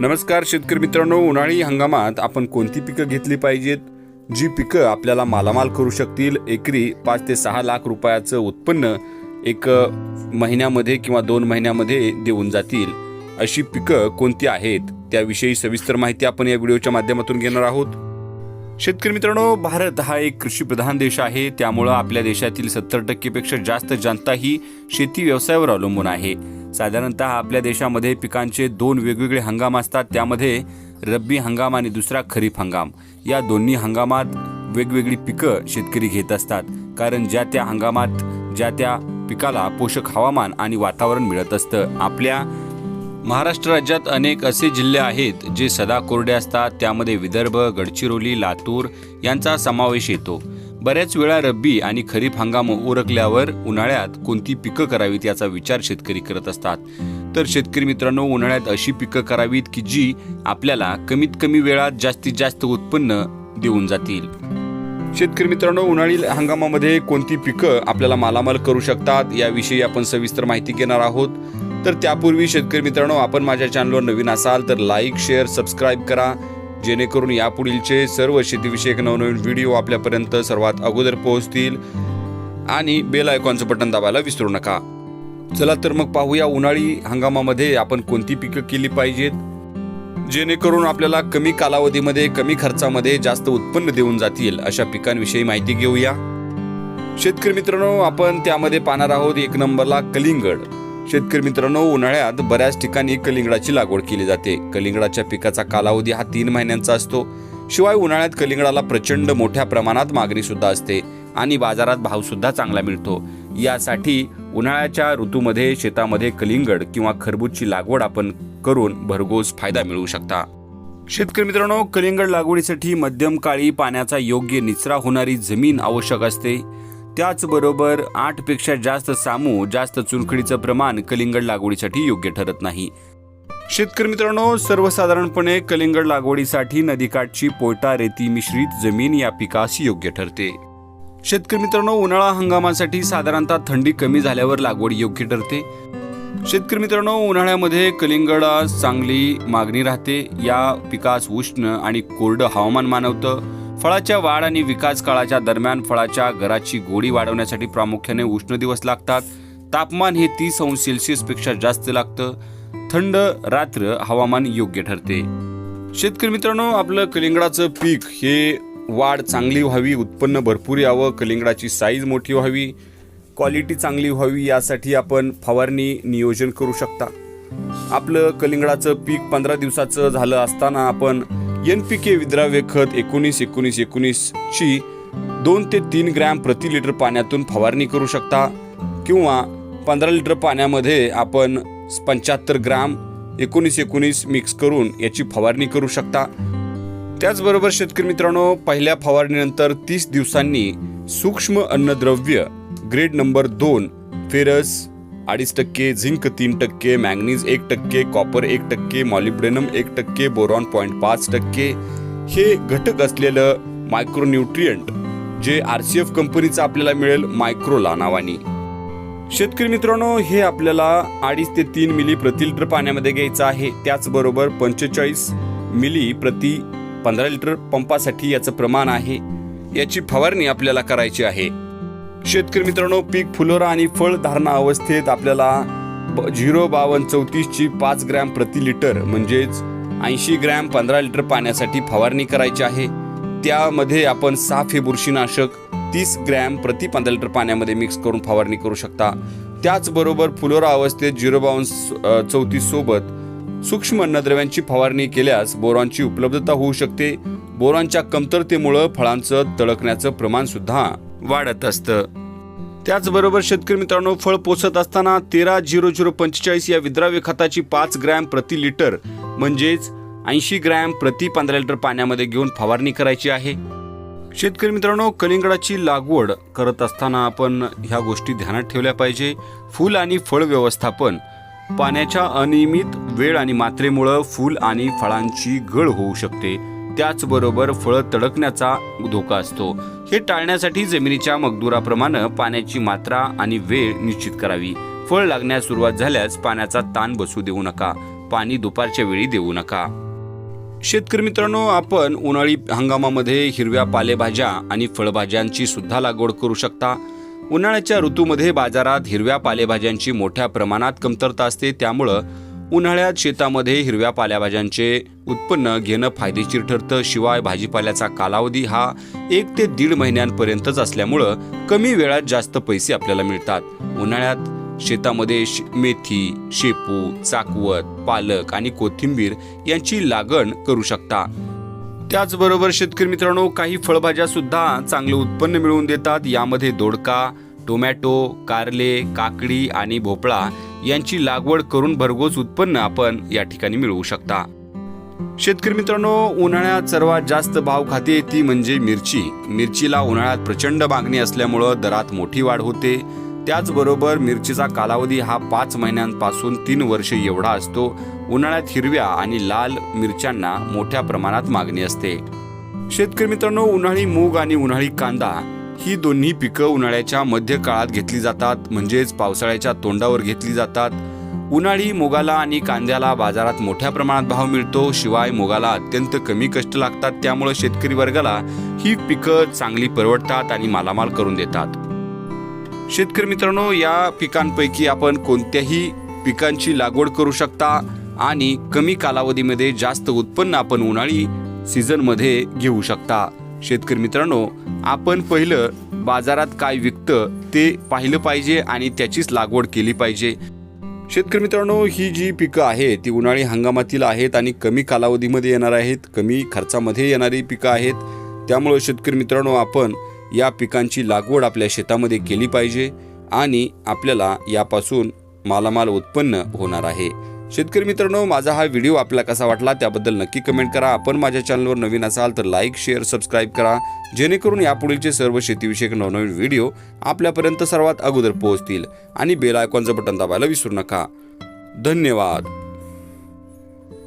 नमस्कार शेतकरी मित्रांनो उन्हाळी हंगामात आपण कोणती पिकं घेतली पाहिजेत? जी पिकं आपल्याला मालामाल करू शकतील एकरी पाच ते सहा लाख रुपयाचं उत्पन्न एक महिन्यामध्ये किंवा दोन महिन्यामध्ये देऊन जातील. अशी पिकं कोणती आहेत? त्याविषयी सविस्तर माहिती आपण या व्हिडिओच्या माध्यमातून घेणार आहोत. शेतकरी मित्रांनो भारत हा एक कृषीप्रधान देश आहे. त्यामुळं आपल्या देशातील सत्तर टक्केपेक्षा जास्त जनता ही शेती व्यवसायावर अवलंबून आहे. साधारणतः आपल्या देशामध्ये पिकांचे दोन वेगवेगळे हंगाम असतात. त्यामध्ये रब्बी हंगाम आणि दुसरा खरीप हंगाम. या दोन्ही हंगामात वेगवेगळी पिकं शेतकरी घेत असतात. कारण ज्या त्या हंगामात ज्या त्या पिकाला पोषक हवामान आणि वातावरण मिळत असतं. आपल्या महाराष्ट्र राज्यात अनेक असे जिल्हे आहेत जे सदा कोरडे असतात. त्यामध्ये विदर्भ गडचिरोली लातूर यांचा समावेश येतो. बऱ्याच वेळा रब्बी आणि खरीप हंगाम उरकल्यावर उन्हाळ्यात कोणती पिकं करावीत याचा विचार शेतकरी करत असतात. तर शेतकरी मित्रांनो उन्हाळ्यात अशी पिकं करावीत की जी आपल्याला कमीत कमी वेळात जास्तीत जास्त उत्पन्न देऊन जातील. शेतकरी मित्रांनो उन्हाळी हंगामामध्ये कोणती पिकं आपल्याला मालामाल करू शकतात याविषयी आपण सविस्तर माहिती घेणार आहोत. तर त्यापूर्वी शेतकरी मित्रांनो आपण माझ्या चॅनलवर नवीन असाल तर लाईक शेअर सबस्क्राईब करा. जेणेकरून यापुढीलचे सर्व शेतीविषयक नवनवीन व्हिडिओ आपल्यापर्यंत सर्वात अगोदर पोहोचतील. आणि बेल आयकॉनचं बटन दाबायला विसरू नका. चला तर मग पाहूया उन्हाळी हंगामामध्ये आपण कोणती पिकं केली पाहिजेत? जेणेकरून आपल्याला कमी कालावधीमध्ये कमी खर्चामध्ये जास्त उत्पन्न देऊन जातील अशा पिकांविषयी माहिती घेऊया. शेतकरी मित्रांनो आपण त्यामध्ये पाहणार आहोत एक नंबरला कलिंगड. शेतकरी मित्रांनो उन्हाळ्यात बऱ्याच ठिकाणी कलिंगडाची लागवड केली जाते. कलिंगडाच्या पिकाचा कालावधी हा तीन महिन्यांचा असतो. शिवाय उन्हाळ्यात कलिंगडाला प्रचंड मोठ्या प्रमाणात मागणी सुद्धा असते आणि बाजारात भाव सुद्धा चांगला मिळतो. यासाठी उन्हाळ्याच्या ऋतूमध्ये शेतामध्ये कलिंगड किंवा खरबूजची लागवड आपण करून भरघोस फायदा मिळवू शकता. शेतकरी मित्रांनो कलिंगड लागवडीसाठी मध्यम काळी पाण्याचा योग्य निचरा होणारी जमीन आवश्यक असते. त्याचबरोबर आठपेक्षा जास्त सामू जास्त चुनखडीचं प्रमाण कलिंगड लागवडीसाठी योग्य ठरत नाही. शेतकरी मित्रांनो सर्वसाधारणपणे कलिंगड लागवडीसाठी नदीकाठची पोटा रेती मिश्रित जमीन या पिकास योग्य ठरते. शेतकरी मित्रांनो उन्हाळा हंगामासाठी साधारणतः थंडी कमी झाल्यावर लागवड योग्य ठरते. शेतकरी मित्रांनो उन्हाळ्यामध्ये कलिंगडास चांगली मागणी राहते. या पिकास उष्ण आणि कोरडं हवामान मानवतं. फळाच्या वाढ आणि विकास काळाच्या दरम्यान फळाच्या घराची गोडी वाढवण्यासाठी प्रामुख्याने उष्ण दिवस लागतात. तापमान हे तीस अंश सेल्सिअसपेक्षा जास्त लागतं. थंड रात्र हवामान योग्य ठरते. शेतकरी मित्रांनो आपलं कलिंगडाचं पीक हे वाढ चांगली व्हावी उत्पन्न भरपूर यावं कलिंगडाची साईज मोठी व्हावी क्वालिटी चांगली व्हावी यासाठी आपण फवारणी नियोजन करू शकता. आपलं कलिंगडाचं पीक पंधरा दिवसाचं झालं असताना आपण एन पी के विद्राव्य खत एकोणीस एकोणीस एकोणीस ची दोन ते तीन ग्रॅम प्रति लिटर पाण्यातून फवारणी करू शकता. किंवा पंधरा लिटर पाण्यामध्ये आपण पंच्याहत्तर ग्राम एकोणीस एकोणीस मिक्स करून याची फवारणी करू शकता. त्याचबरोबर शेतकरी मित्रांनो पहिल्या फवारणीनंतर तीस दिवसांनी सूक्ष्म अन्नद्रव्य ग्रेड नंबर दोन फेरस अडीच टक्के झिंक तीन टक्के मॅंगनीज एक टक्के कॉपर एक टक्के मॉलिब्डेनम एक टक्के बोरॉन पॉईंट पाच टक्के. हे घटक असलेलं मायक्रोन्यूट्रियंट जे आर सी एफ कंपनीचं आपल्याला मिळेल मायक्रोला नावानी. शेतकरी मित्रांनो हे आपल्याला अडीच ते तीन मिली प्रति लिटर पाण्यामध्ये घ्यायचं आहे. त्याचबरोबर पंचेचाळीस मिली प्रति पंधरा लिटर पंपासाठी याचं प्रमाण आहे. याची फवारणी आपल्याला करायची आहे. शेतकरी मित्रांनो पीक फुलोरा आणि फळ धारणा अवस्थेत आपल्याला ब- झिरो बावन्न चौतीसची पाच ग्रॅम प्रति लिटर म्हणजेच ऐंशी ग्रॅम पंधरा लिटर पाण्यासाठी फवारणी करायची आहे. त्यामध्ये आपण साफ हे बुरशीनाशक तीस ग्रॅम प्रति पंधरा लिटर पाण्यामध्ये मिक्स करून फवारणी करू शकता. त्याचबरोबर फुलोरा अवस्थेत झिरो बावन्न चौतीस सोबत सूक्ष्म अन्नद्रव्यांची फवारणी केल्यास बोरॉनची उपलब्धता होऊ शकते. बोरॉनच्या कमतरतेमुळं फळांचं तळकण्याचं प्रमाणसुद्धा वाढत असतं. त्याचबरोबर शेतकरी मित्रांनो फळ पोचत असताना तेरा झिरो झिरो पंचेचाळीस या विद्राव्य खताची पाच ग्रॅम प्रति लिटर म्हणजेच ऐंशी ग्रॅम प्रति पंधरा लिटर पाण्यामध्ये घेऊन फवारणी करायची आहे. शेतकरी मित्रांनो कलिंगडाची लागवड करत असताना आपण ह्या गोष्टी ध्यानात ठेवल्या पाहिजे. फूल आणि फळ व्यवस्थापन पाण्याच्या अनियमित वेळ आणि मात्रेमुळं फूल आणि फळांची गळ होऊ शकते. त्याचबरोबर फळं तडकण्याचा धोका असतो. हे टाळण्यासाठी जमिनीच्या मगदुराप्रमाणे पाण्याची मात्रा आणि वेळ निश्चित करावी. फळ लागण्यास सुरुवात झाल्यास पाण्याचा ताण बसू देऊ नका. पाणी दुपारच्या वेळी देऊ नका. शेतकरी मित्रांनो आपण उन्हाळी हंगामामध्ये हिरव्या पालेभाज्या आणि फळभाज्यांची सुद्धा लागवड करू शकता. उन्हाळ्याच्या ऋतूमध्ये बाजारात हिरव्या पालेभाज्यांची मोठ्या प्रमाणात कमतरता असते. त्यामुळं उन्हाळ्यात शेतामध्ये हिरव्या पाल्याभाज्यांचे उत्पन्न घेणं फायदेशीर ठरतं. शिवाय भाजीपाल्याचा कालावधी हा एक ते दीड महिन्यांपर्यंतच असल्यामुळं कमी वेळात जास्त पैसे आपल्याला मिळतात. उन्हाळ्यात शेतामध्ये मेथी शेपू चाकवत पालक आणि कोथिंबीर यांची लागण करू शकता. त्याचबरोबर शेतकरी मित्रांनो काही फळभाज्या सुद्धा चांगले उत्पन्न मिळवून देतात. यामध्ये दोडका टोमॅटो कारले काकडी आणि भोपळा यांची लागवड करून भरघोस उत्पन्न आपण या ठिकाणी मिळवू शकता. शेतकरी मित्रांनो उन्हाळ्यात सर्वात जास्त भाव खाते ती म्हणजे मिरची. मिरचीला उन्हाळ्यात प्रचंड मागणी असल्यामुळं दरात मोठी वाढ होते. त्याचबरोबर मिरचीचा कालावधी हा पाच महिन्यांपासून तीन वर्ष एवढा असतो. उन्हाळ्यात हिरव्या आणि लाल मिरच्यांना मोठ्या प्रमाणात मागणी असते. शेतकरी मित्रांनो उन्हाळी मूग आणि उन्हाळी कांदा ही दोन्ही पिकं उन्हाळ्याच्या मध्य काळात घेतली जातात म्हणजेच पावसाळ्याच्या तोंडावर घेतली जातात. उन्हाळी मुगाला आणि कांद्याला बाजारात मोठ्या प्रमाणात भाव मिळतो शिवाय मुगाला अत्यंत कमी कष्ट लागतात त्यामुळे शेतकरी वर्गाला ही पिकं चांगली परवडतात आणि मालामाल करून देतात. शेतकरी मित्रांनो या पिकांपैकी आपण कोणत्याही पिकांची लागवड करू शकता आणि कमी कालावधीमध्ये जास्त उत्पन्न आपण उन्हाळी सीझनमध्ये घेऊ शकता. शेतकरी मित्रांनो आपण पहिलं बाजारात काय विकतं ते पाहिलं पाहिजे आणि त्याचीच लागवड केली पाहिजे. शेतकरी मित्रांनो ही जी पिकं आहेत ती उन्हाळी हंगामातील आहेत आणि कमी कालावधीमध्ये येणार आहेत कमी खर्चामध्ये येणारी पिकं आहेत. त्यामुळं शेतकरी मित्रांनो आपण या पिकांची लागवड आपल्या शेतामध्ये केली पाहिजे आणि आपल्याला यापासून मालामाल उत्पन्न होणार आहे. शेतकरी मित्रांनो माझा हा व्हिडिओ आपला कसा वाटला त्याबद्दल नक्की कमेंट करा. आपण माझ्या चॅनलवर नवीन असाल तर लाईक शेअर सबस्क्राईब करा. जेणेकरून यापुढीलचे सर्व शेतीविषयक नवनवीन व्हिडिओ आपल्यापर्यंत सर्वात अगोदर पोहोचतील. आणि बेल आयकॉनचं बटन दाबायला विसरू नका. धन्यवाद.